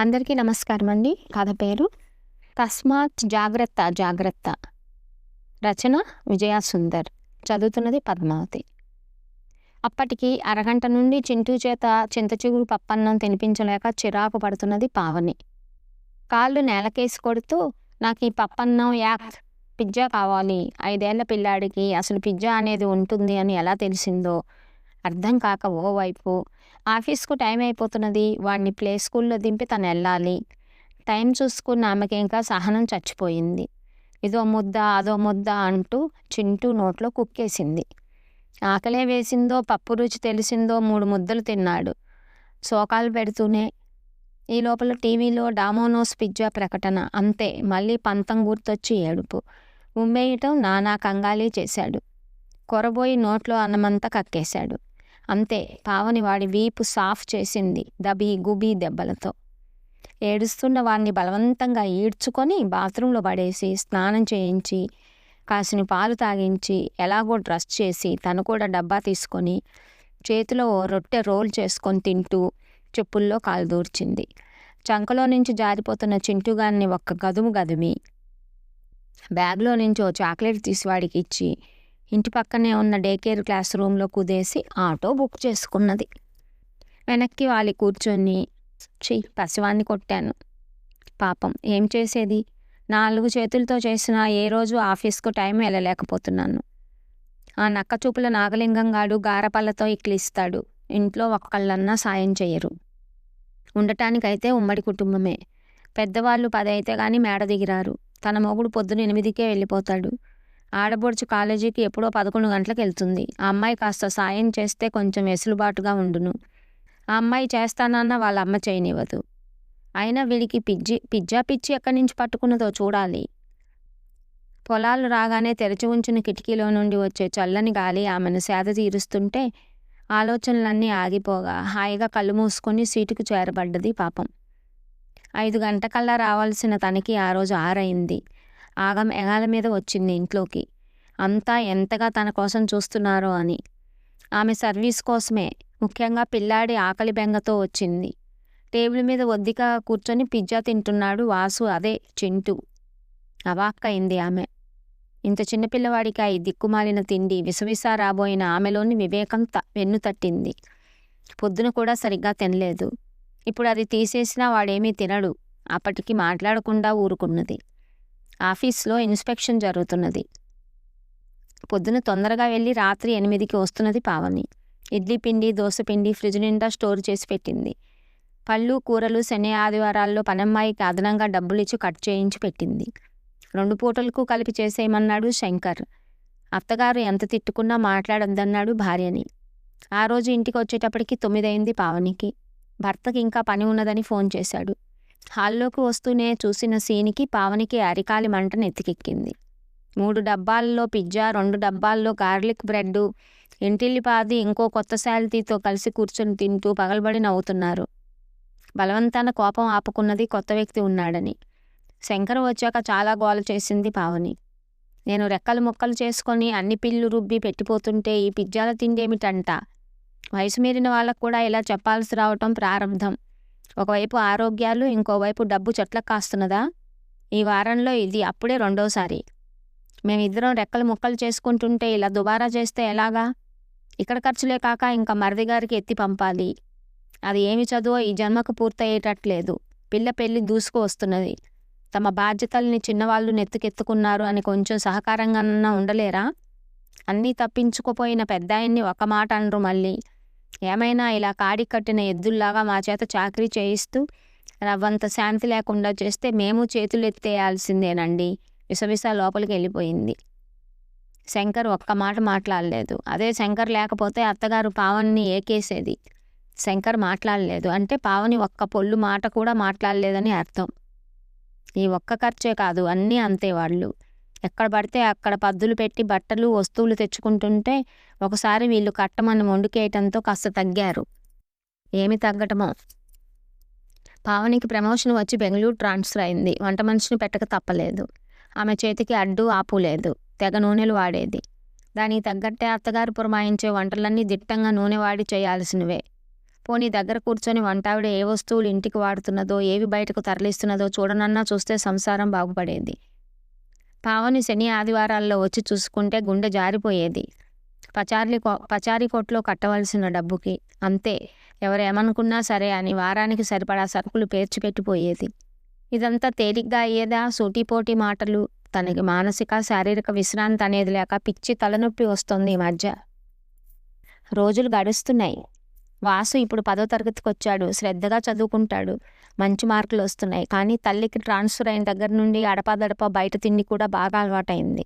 అందరికీ నమస్కారం అండి కథ పేరు తస్మాత్ జాగ్రత్త జాగ్రత్త. రచన విజయ సుందర్ చదువుతున్నది పద్మావతి. అప్పటికి అరగంట నుండి చింటూ చేత చింతచిగురు పప్పన్నం తినిపించలేక చిరాకు పడుతున్నది పావని. కాళ్ళు నేలకేసి కొడుతూ నాకు ఈ పప్పన్నం యాక్ పిజ్జా కావాలి. ఐదేళ్ళ పిల్లాడికి అసలు పిజ్జా అనేది ఉంటుంది అని ఎలా తెలిసిందో? అర్థం కాక ఓవైపు ఆఫీస్కు టైం అయిపోతున్నది. వాడిని ప్లే స్కూల్లో దింపి తను వెళ్ళాలి టైం చూసుకున్న ఆమెకి ఇంకా సహనం చచ్చిపోయింది. ఇదో ముద్ద అదో ముద్ద అంటూ చింటూ నోట్లో కుక్కేసింది. ఆకలే వేసిందో పప్పు రుచి తెలిసిందో మూడు ముద్దలు తిన్నాడు. శోకాలు పెడుతూనే ఈ లోపల టీవీలో డామోనోస్ పిజ్జా ప్రకటన. అంతే మళ్ళీ పంతం గుర్తొచ్చి ఏడుపు. ఉమ్మేయటం నానా కంగాలి చేశాడు. కొరబోయి నోట్లో అన్నమంతా కక్కేశాడు. అంతే పావని వాడి వీపు సాఫ్ చేసింది దబీ గుబీ దెబ్బలతో. ఏడుస్తున్న వాడిని బలవంతంగా ఈడ్చుకొని బాత్రూంలో పడేసి స్నానం చేయించి కాసిన పాలు తాగించి ఎలాగో డ్రెస్ చేసి తను కూడా డబ్బా తీసుకొని చేతిలో రొట్టె రోల్ చేసుకొని తింటూ చెప్పుల్లో కాలు దూర్చింది. చంకలో నుంచి జారిపోతున్న చింటుగాన్ని ఒక్క గదుము గదిమి బ్యాగ్లో నుంచి ఓ చాక్లెట్ తీసి వాడికి ఇచ్చి ఇంటి పక్కనే ఉన్న డే కేర్ క్లాస్ రూమ్లో కుదేసి ఆటో బుక్ చేసుకున్నది. వెనక్కి వాలి కూర్చొని ఛీ పసివాన్ని కొట్టాను. పాపం ఏం చేసేది? నాలుగు చేతులతో చేసిన ఏ రోజు ఆఫీస్కు టైం వెళ్ళలేకపోతున్నాను. ఆ నక్క చూపుల నాగలింగంగాడు గారపల్లతో ఇక్లిస్తాడు ఇంట్లో ఒక్కళ్ళన్నా సాయం చేయరు. ఉండటానికైతే ఉమ్మడి కుటుంబమే. పెద్దవాళ్ళు పది అయితే కానీ మేడ దిగిరారు. తన మొగుడు పొద్దున ఎనిమిదికే వెళ్ళిపోతాడు. ఆడబొడుచు కాలేజీకి ఎప్పుడో పదకొండు గంటలకు వెళ్తుంది ఆ అమ్మాయి కాస్త సాయం చేస్తే కొంచెం వెసులుబాటుగా ఉండును. ఆ అమ్మాయి చేస్తానన్న వాళ్ళ అమ్మ చేయనివ్వదు. అయినా వీడికి పిజ్జి పిజ్జా పిచ్చి ఎక్కడి నుంచి పట్టుకున్నదో చూడాలి. పొలాలు రాగానే తెరచి ఉంచిన కిటికీలో నుండి వచ్చే చల్లని గాలి ఆమెను సేద తీరుస్తుంటే ఆలోచనలన్నీ ఆగిపోగా హాయిగా కళ్ళు మూసుకొని సీటుకు చేరబడ్డది పాపం. ఐదు గంటకల్లా రావాల్సిన తనకి ఆ రోజు ఆరైంది. ఆగం ఎగాల మీద వచ్చింది ఇంట్లోకి. అంతా ఎంతగా తన కోసం చూస్తున్నారో అని. ఆమె సర్వీస్ కోసమే ముఖ్యంగా పిల్లాడి ఆకలి బెంగతో వచ్చింది. టేబుల్ మీద ఒద్దిగా కూర్చొని పిజ్జా తింటున్నాడు వాసు అదే చింటూ. అవాక్కయింది ఆమె. ఇంత చిన్నపిల్లవాడికి ఈ దిక్కుమాలిన తిండి విసవిసా రాబోయిన ఆమెలోని వివేకం త వెన్ను తట్టింది. పొద్దున కూడా సరిగ్గా తినలేదు. ఇప్పుడు అది తీసేసినా వాడేమీ తినడు. అప్పటికి మాట్లాడకుండా ఊరుకున్నది. ఆఫీస్లో ఇన్స్పెక్షన్ జరుగుతున్నది. పొద్దున తొందరగా వెళ్ళి రాత్రి ఎనిమిదికి వస్తున్నది పావని. ఇడ్లీ పిండి దోశ పిండి ఫ్రిడ్జ్ నిండా స్టోర్ చేసి పెట్టింది. పళ్ళు కూరలు శని ఆదివారాల్లో పనమ్మాయికి అదనంగా డబ్బులు ఇచ్చి కట్ చేయించి పెట్టింది. రెండు పూటలకు కలిపి చేసేయమన్నాడు శంకర్. అత్తగారు ఎంత తిట్టుకున్నా మాట్లాడొద్దన్నాడు భార్యని. ఆ రోజు ఇంటికి వచ్చేటప్పటికి తొమ్మిదయింది పావనికి. భర్తకి ఇంకా పని ఉన్నదని ఫోన్ చేశాడు. హాల్లోకి వస్తూనే చూసిన సీనికి పావనికి అరికాలి మంట నెత్తికెక్కింది మూడు డబ్బాల్లో పిజ్జా రెండు డబ్బాల్లో గార్లిక్ బ్రెడ్ ఇంటిల్లిపాది ఇంకో కొత్త శాలిటీతో కలిసి కూర్చొని తింటూ పగలబడి నవ్వుతున్నారు. బలవంతాన కోపం ఆపుకున్నది కొత్త వ్యక్తి ఉన్నాడని. శంకర్ వచ్చాక చాలా గోల చేసింది పావని. నేను రెక్కలు ముక్కలు చేసుకొని అన్ని పిల్లు రుబ్బి పెట్టిపోతుంటే ఈ పిజ్జాల తిండేమిటంట? వయసు మీరిన వాళ్ళకు కూడా ఇలా చెప్పాల్సి రావటం ప్రారంభం. ఒకవైపు ఆరోగ్యాలు ఇంకోవైపు డబ్బు చెట్లకు కాస్తున్నదా? ఈ వారంలో ఇది అప్పుడే రెండోసారి. మేమిద్దరం రెక్కలు ముక్కలు చేసుకుంటుంటే ఇలా దుబారా చేస్తే ఎలాగా? ఇక్కడ ఖర్చులే కాక ఇంకా మరిది గారికి ఎత్తి పంపాలి. అది ఏమి చదువో ఈ జన్మకు పూర్తయ్యేటట్లేదు. పిల్ల పెళ్ళి దూసుకు వస్తున్నది. తమ బాధ్యతల్ని చిన్నవాళ్ళు నెత్తుకెత్తుకున్నారు అని కొంచెం సహకారంగా ఉండలేరా? అన్నీ తప్పించుకుపోయిన పెద్దాయన్ని ఒక మాట అనరు మళ్ళీ. ఏమైనా ఇలా కాడి కట్టిన ఎద్దుల్లాగా మా చేత చాకరీ చేయిస్తూ రవ్వంత శాంతి లేకుండా చేస్తే మేము చేతులు ఎత్తేయాల్సిందేనండి. విసవిస లోపలికి వెళ్ళిపోయింది శంకర్ ఒక్క మాట మాట్లాడలేదు. అదే శంకర్ లేకపోతే అత్తగారు పావన్ని ఏకేసేది. శంకర్ మాట్లాడలేదు. అంటే పావని ఒక్క పొల్లు మాట కూడా మాట్లాడలేదని అర్థం. ఈ ఒక్క ఖర్చే కాదు అన్నీ అంతే వాళ్ళు. ఎక్కడ పడితే అక్కడ పద్దులు పెట్టి బట్టలు వస్తువులు తెచ్చుకుంటుంటే ఒకసారి వీళ్ళు కట్టమని వండుకేయటంతో కాస్త తగ్గారు. ఏమి తగ్గటమో. పావనికి ప్రమోషన్ వచ్చి బెంగళూరు ట్రాన్స్ఫర్ అయింది. వంట మనిషిని పెట్టక తప్పలేదు. ఆమె చేతికి అడ్డు ఆపు లేదు. తెగ నూనెలు వాడేది. దానికి తగ్గట్టే అత్తగారు పురమాయించే వంటలన్నీ దిట్టంగా నూనె వాడి చేయాల్సినవే. పోనీ దగ్గర కూర్చొని వంటావిడ ఏ వస్తువులు ఇంటికి వాడుతున్నదో ఏవి బయటకు తరలిస్తున్నదో చూడనన్నా చూస్తే సంసారం బాగుపడేది. పావని శని ఆదివారాల్లో వచ్చి చూసుకుంటే గుండె జారిపోయేది. పచారి కొ పచారీ కొట్లో కట్టవలసిన డబ్బుకి. అంతే ఎవరేమనుకున్నా సరే అని వారానికి సరిపడా సరుకులు పేర్చిపెట్టిపోయేది ఇదంతా తేలిగ్గా అయ్యేదా? సూటిపోటీ మాటలు. తనకి మానసిక శారీరక విశ్రాంతి అనేది లేక పిచ్చి తలనొప్పి వస్తుంది ఈ మధ్య. రోజులు గడుస్తున్నాయి. వాసు ఇప్పుడు పదో తరగతికి వచ్చాడు శ్రద్ధగా చదువుకుంటాడు. మంచి మార్కులు వస్తున్నాయి. కానీ తల్లికి ట్రాన్స్ఫర్ అయిన దగ్గర నుండి అడపాదడప బయట తిండి కూడా బాగా అలవాటైంది.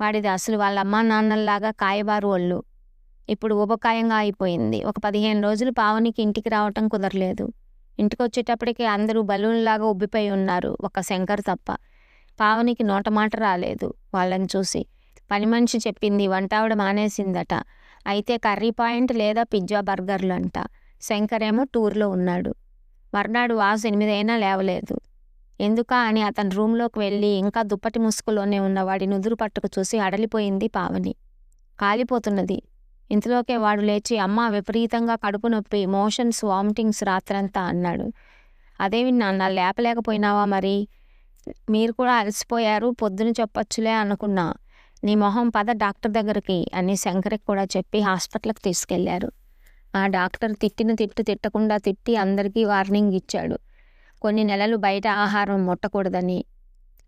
వాడిది అసలు వాళ్ళ అమ్మా నాన్నల్లాగా కాయబారు వాళ్ళు ఇప్పుడు ఊబకాయంగా అయిపోయింది. ఒక పదిహేను రోజులు పావనికి ఇంటికి రావటం కుదరలేదు. ఇంటికి వచ్చేటప్పటికి అందరూ బలూన్లాగా ఉబ్బిపోయి ఉన్నారు. ఒక శంకర్ తప్ప. పావనికి నోట మాట రాలేదు వాళ్ళని చూసి. పని మనిషి చెప్పింది వంటావిడ మానేసిందట. అయితే కర్రీ పాయింట్ లేదా పిజ్జా బర్గర్లు అంట. శంకర్ ఏమో టూర్లో ఉన్నాడు. మర్నాడు వాసు ఎనిమిదైనా లేవలేదు. ఎందుకా అని అతని రూంలోకి వెళ్ళి ఇంకా దుప్పటి ముసుగులోనే ఉన్న వాడి నుదురు పట్టుకు చూసి అడలిపోయింది పావని. కాలిపోతున్నది. ఇంతలోకే వాడు లేచి అమ్మ విపరీతంగా కడుపు నొప్పి మోషన్స్ వామిటింగ్స్ రాత్రంతా అన్నాడు. అదేమి నాన్న లేపలేకపోయినావా మరి? మీరు కూడా అలసిపోయారు పొద్దున చెప్పొచ్చులే అనుకున్నా. నీ మొహం పద డాక్టర్ దగ్గరికి అని శంకర్కి కూడా చెప్పి హాస్పిటల్కి తీసుకెళ్ళారు. ఆ డాక్టర్ తిట్టిన తిట్టు తిట్టకుండా తిట్టి అందరికీ వార్నింగ్ ఇచ్చాడు. కొన్ని నెలలు బయట ఆహారం ముట్టకూడదని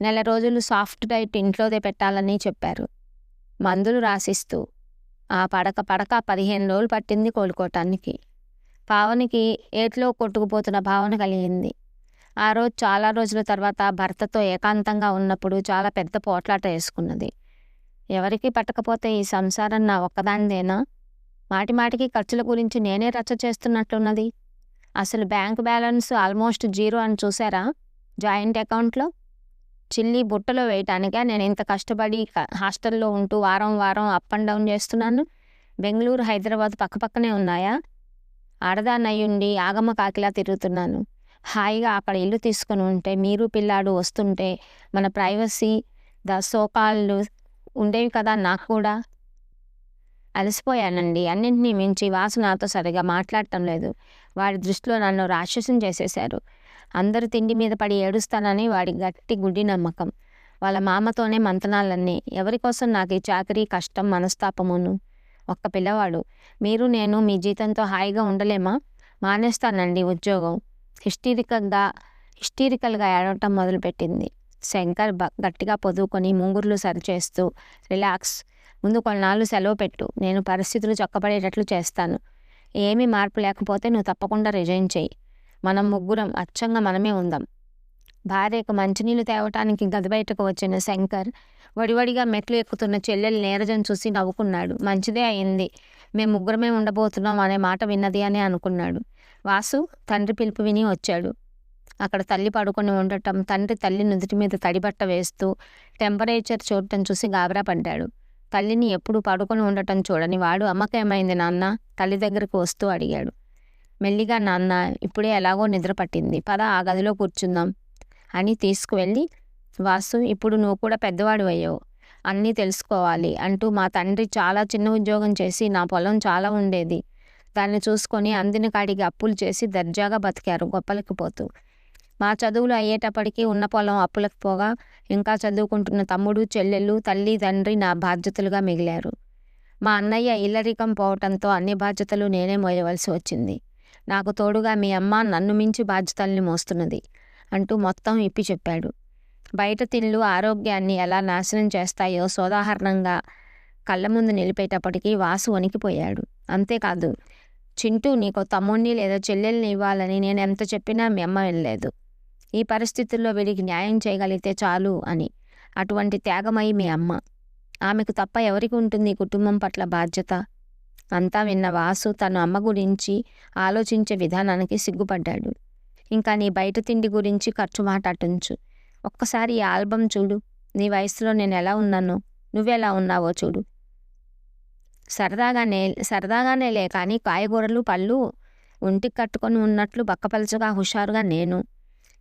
నెల రోజులు సాఫ్ట్ డైట్ ఇంట్లోదే పెట్టాలని చెప్పారు. మందులు రాసిస్తూ ఆ పడక పడక పదిహేను రోజులు పట్టింది కోలుకోవటానికి. పావనికి ఏట్లో కొట్టుకుపోతున్న భావన కలిగింది. ఆ రోజు చాలా రోజుల తర్వాత భర్తతో ఏకాంతంగా ఉన్నప్పుడు చాలా పెద్ద పోట్లాట వేసుకున్నది. ఎవరికి పట్టకపోతే ఈ సంసారం నా ఒక్కదానిదేనా? మాటిమాటికి ఖర్చుల గురించి నేనే రచ్చ చేస్తున్నట్లున్నది. అసలు బ్యాంక్ బ్యాలెన్స్ ఆల్మోస్ట్ జీరో అని చూసారా? జాయింట్ అకౌంట్లో? చిల్లి బుట్టలో వేయటానికే? నేను ఇంత కష్టపడి హాస్టల్లో ఉంటూ వారం వారం అప్ అండ్ డౌన్ చేస్తున్నాను. బెంగళూరు హైదరాబాద్ పక్కపక్కనే ఉన్నాయా? ఆడదాన్నయ్యుండి ఆగమ కాకిలా తిరుగుతున్నాను. హాయిగా అక్కడ ఇల్లు తీసుకొని ఉంటే మీరు పిల్లాడు వస్తుంటే మన ప్రైవసీ ద సోకాళ్ళు ఉండేవి కదా నాకు కూడా. అలసిపోయానండి. అన్నింటినీ మించి వాసు నాతో సరిగా మాట్లాడటం లేదు. వాడి దృష్టిలో నన్ను రాక్షసం చేసేశారు. అందరు తిండి మీద పడి ఏడుస్తానని వాడి గట్టి గుడ్డి నమ్మకం. వాళ్ళ మామతోనే మంతనాలన్నీ. ఎవరి కోసం నాకు ఈ చాకరీ కష్టం మనస్తాపమును? ఒక్క పిల్లవాడు. మీరు నేను మీ జీతంతో హాయిగా ఉండలేమా? మానేస్తానండి ఉద్యోగం. హిస్టీరికల్గా హిస్టీరికల్గా ఏడవటం మొదలుపెట్టింది. శంకర్ బ గట్టిగా పొదువుకొని ముంగుర్లు సరిచేస్తూ రిలాక్స్ ముందు కొన్నాళ్ళు సెలవు పెట్టు. నేను పరిస్థితులు చక్కబడేటట్లు చేస్తాను. ఏమీ మార్పు లేకపోతే నువ్వు తప్పకుండా రిజైన్ చేయి. మనం ముగ్గురం అచ్చంగా మనమే ఉందాం. భార్యకు మంచినీళ్ళు తేవటానికి గది బయటకు వచ్చిన శంకర్ వడివడిగా మెట్లు ఎక్కుతున్న చెల్లెలు నీరజం చూసి నవ్వుకున్నాడు. మంచిదే అయింది. మేము ముగ్గురమే ఉండబోతున్నాం అనే మాట విన్నది అని అనుకున్నాడు. వాసు తండ్రి పిలుపు విని వచ్చాడు. అక్కడ తల్లి పడుకొని ఉండటం తండ్రి తల్లి నుదుటి మీద తడిబట్ట వేస్తూ టెంపరేచర్ చూడటం చూసి గాబరా పడ్డాడు. తల్లిని ఎప్పుడు పడుకొని ఉండటం చూడని వాడు అమ్మకేమైంది నాన్న? తల్లి దగ్గరకు వస్తూ అడిగాడు. మెల్లిగా నాన్న ఇప్పుడే ఎలాగో నిద్ర పట్టింది. పద ఆ గదిలో కూర్చుందాం. అని తీసుకువెళ్ళి వాసు ఇప్పుడు నువ్వు కూడా పెద్దవాడు అయ్యావు. అన్నీ తెలుసుకోవాలి అంటూ మా తండ్రి చాలా చిన్న ఉద్యోగం చేసి నా పొలం చాలా ఉండేది. దాన్ని చూసుకొని అందిన కాడికి అప్పులు చేసి దర్జాగా బతికారు గొప్పలకి పోతూ. మా చదువులు అయ్యేటప్పటికీ ఉన్న పొలం అప్పులకు పోగా ఇంకా చదువుకుంటున్న తమ్ముడు చెల్లెళ్ళు తల్లి తండ్రి నా బాధ్యతలుగా మిగిలారు. మా అన్నయ్య ఇల్లరికం పోవటంతో అన్ని బాధ్యతలు నేనే మోయవలసి వచ్చింది. నాకు తోడుగా మీ అమ్మ నన్ను మించి బాధ్యతల్ని మోస్తున్నది అంటూ మొత్తం ఇప్పి చెప్పాడు. బయట తిళ్ళు ఆరోగ్యాన్ని ఎలా నాశనం చేస్తాయో సోదాహరణంగా కళ్ళ ముందు నిలిపేటప్పటికీ వాసు వణికిపోయాడు. అంతేకాదు చింటూ నీకు తమ్ముణ్ణి లేదా చెల్లెల్ని ఇవ్వాలని నేను ఎంత చెప్పినా మీ అమ్మ వెళ్ళలేదు ఈ పరిస్థితుల్లో వీడికి న్యాయం చేయగలిగితే చాలు అని. అటువంటి త్యాగమై మీ అమ్మ. ఆమెకు తప్ప ఎవరికి ఉంటుంది కుటుంబం పట్ల బాధ్యత? అంతా విన్న వాసు తన అమ్మ గురించి ఆలోచించే విధానానికి సిగ్గుపడ్డాడు. ఇంకా నీ బయట తిండి గురించి ఖర్చు మాట అటుంచు. ఒక్కసారి ఈ ఆల్బమ్ చూడు. నీ వయసులో నేను ఎలా ఉన్నానో నువ్వెలా ఉన్నావో చూడు. సరదాగానే సరదాగానే లే కానీ కాయగూరలు పళ్ళు ఒంటికి కట్టుకొని ఉన్నట్లు బక్కపలచగా హుషారుగా నేను.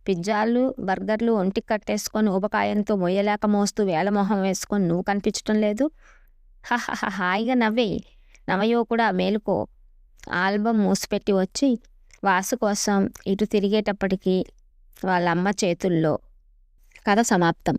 పిజ్జాలు బర్గర్లు ఒంటికి కట్టేసుకొని ఊబకాయంతో మొయ్యలేక మోస్తూ వేలమొహం వేసుకొని నువ్వు కనిపించటం లేదు? హహహ హాయిగా నవ్వేయి నవయో కూడా మేలుకో. ఆల్బమ్ మూసిపెట్టి వచ్చి వాసు కోసం ఇటు తిరిగేటప్పటికి వాళ్ళ అమ్మ చేతుల్లో. కథ సమాప్తం.